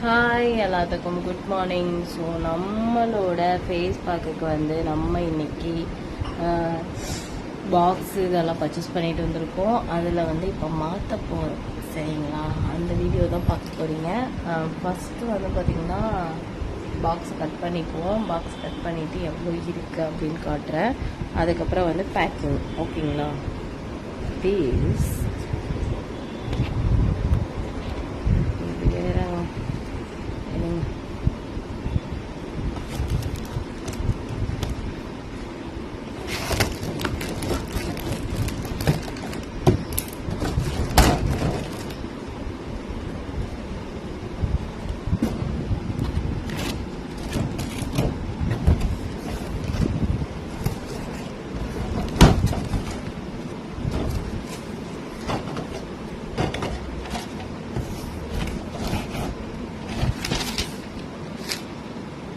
Hi எல்லாத்துக்கும் good morning so நம்மளோட face பேக்குக்கு வந்து நம்ம இன்னைக்கு பாக்ஸ் இதெல்லாம் பர்ச்சேஸ் பண்ணிட்டு வந்திருக்கோம். அதில் வந்து இப்போ மாற்ற போகிறோம் சரிங்களா? அந்த வீடியோ தான் பார்க்க போகிறீங்க ஃபஸ்ட்டு வந்து பார்த்திங்கன்னா பாக்ஸ் கட் பண்ணிக்குவோம். பாக்ஸ் கட் பண்ணிவிட்டு எவ்வளோ இருக்குது அப்படின்னு காட்டுறேன். அதுக்கப்புறம் வந்து பேக்கிங் ஓகேங்களா ப்ளீஸ்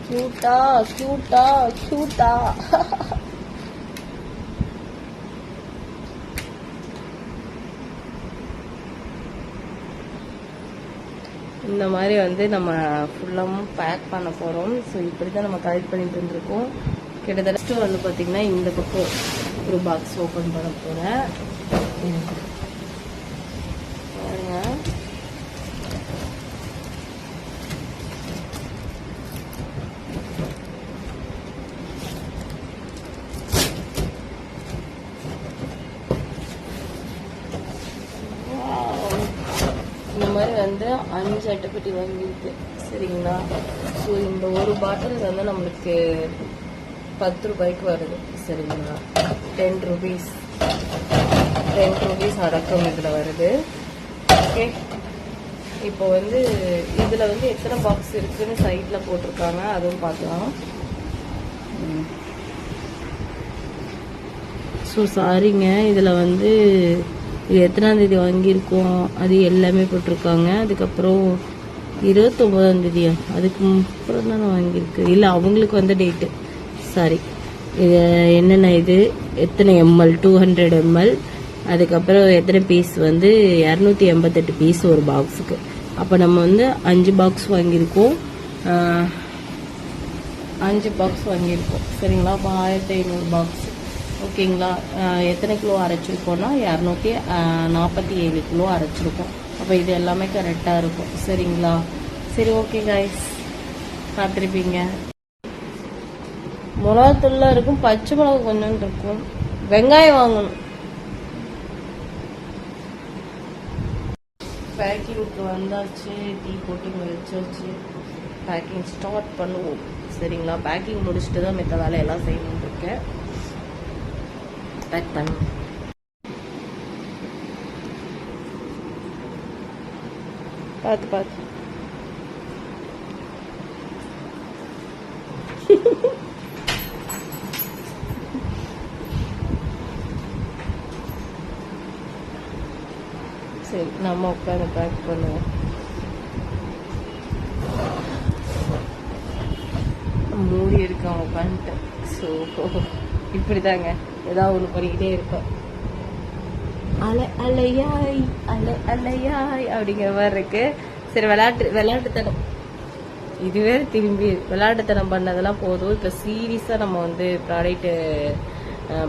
கியூட்டா கியூட்டா கியூட்டா இந்த மாதிரி வந்து நம்ம ஃபுல்லாகவும் பேக் பண்ண போகிறோம் ஸோ இப்படி தான் நம்ம கலெக்ட் பண்ணிட்டு இருந்திருக்கோம். கிட்டத்தட்ட வந்து பார்த்தீங்கன்னா இந்த பக்கம் ஒரு பாக்ஸ் ஓப்பன் பண்ண போகிறேன் பாருங்க Wow. இந்த மாதிரி வந்து அஞ்சு அட்டைப்பெட்டி வாங்கியிருக்கு. சரிங்களா? ஸோ இந்த ஒரு பாட்டில் வந்து நம்மளுக்கு பத்து ரூபாய்க்கு வருது. சரிங்களா? டென் ருபீஸ் டென் ருபீஸ் அடக்கம் இதில் வருது. ஓகே இப்போ வந்து இதில் வந்து எத்தனை பாக்ஸ் இருக்குன்னு சைட்டில் போட்டிருக்காங்க அதுவும் பார்க்கலாம். ஸோ சாரிங்க இதில் வந்து இது எத்தனாந்தேதி வாங்கியிருக்கோம்? அது எல்லாமே போட்டிருக்காங்க. அதுக்கப்புறம் இருபத்தொம்போதாந்தேதியா அதுக்கு அப்புறம் தானே வாங்கியிருக்கு. இல்லை அவங்களுக்கு வந்த டேட்டு சாரி இது என்னென்ன இது? எத்தனை எம்எல் டூ ஹண்ட்ரட் எம்எல் அதுக்கப்புறம் எத்தனை பீஸ் வந்து? இரநூத்தி எண்பத்தெட்டு பீஸ் ஒரு பாக்ஸுக்கு அப்போ நம்ம வந்து அஞ்சு பாக்ஸ் வாங்கியிருக்கோம். அஞ்சு பாக்ஸ் வாங்கியிருக்கோம். சரிங்களா? அப்போ ஆயிரத்தி ஐநூறு பாக்ஸ் ஓகேங்களா? எத்தனை கிலோ அரைச்சிருக்கோன்னா இரநூத்தி நாற்பத்தி ஏழு கிலோ அரைச்சிருக்கோம். அப்போ இது எல்லாமே கரெக்டாக இருக்கும். சரிங்களா? சரி ஓகே காய்ஸ் பார்த்துருப்பீங்க. மிளகாத்தூள்லாம் இருக்கும். பச்சை மிளகா கொஞ்சம் இருக்கும். வெங்காயம் வாங்கணும். பேக்கிங்க்கு வந்தாச்சு. டீ போட்டு வச்சாச்சு. பேக்கிங் ஸ்டார்ட் பண்ணுவோம். சரிங்களா? பேக்கிங் முடிச்சுட்டு தான் மித்த வேலையெல்லாம் செய்யணும்னு இருக்கேன். பேக் பண்ணு பார்த்து பார்த்து சரி நம்ம உட்காந்து பேக் பண்ணுவோம் மூடி இருக்கான் உட்காந்துட்டு ஸோ இப்படி தாங்க ஏதாவது ஒன்று பண்ணிக்கிட்டே இருப்பேன். அலை அலையாய் அலை அலையாய் அப்படிங்கிற மாதிரி இருக்கு. சரி விளையாட்டு விளையாட்டுத்தனம். இதுவே திரும்பி விளையாட்டுத்தனம் பண்ணதெல்லாம் போதும். இப்போ சீரியஸாக நம்ம வந்து ப்ராடக்ட்டு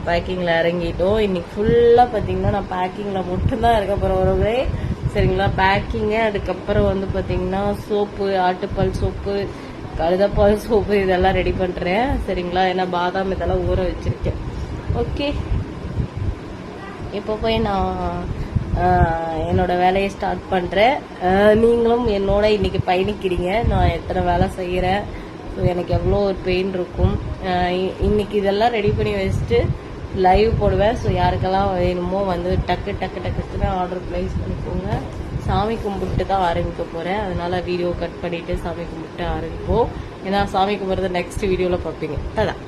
பேக்கிங்கில் இறங்கிட்டோம். இன்னைக்கு ஃபுல்லாக பார்த்தீங்கன்னா நான் பேக்கிங்கில் மட்டும்தான் இருக்க போகிறேன் ஒருவரே சரிங்களா? பேக்கிங்கு அதுக்கப்புறம் வந்து பார்த்தீங்கன்னா சோப்பு ஆட்டுப்பால் சோப்பு கழுதப்பால் சோப்பு இதெல்லாம் ரெடி பண்ணுறேன் சரிங்களா? ஏன்னா பாதாம் இதெல்லாம் ஊற வச்சுருக்கேன். ஓகே இப்போ போய் நான் என்னோட வேலையை ஸ்டார்ட் பண்ணுறேன் நீங்களும் என்னோட இன்னைக்கு பயணிக்கிறீங்க. நான் எத்தனை வேலை செய்கிறேன் ஸோ எனக்கு எவ்வளோ ஒரு பெயின் இருக்கும். இ- இன்னைக்கு இதெல்லாம் ரெடி பண்ணி வச்சுட்டு லைவ் போடுவேன். ஸோ யாருக்கெல்லாம் வேணுமோ வந்து டக்கு டக்கு டக்குன்னு ஆர்டர் ப்ளேஸ் பண்ணிக்கோங்க. சாமி கும்பிட்டு தான் ஆரம்பிக்க போகிறேன் அதனால வீடியோ கட் பண்ணிட்டு சாமி கும்பிட்டு ஆரம்பிப்போம். ஏன்னா சாமி கும்பிட்றது நெக்ஸ்ட் வீடியோவில் பார்ப்பீங்க. அதான்.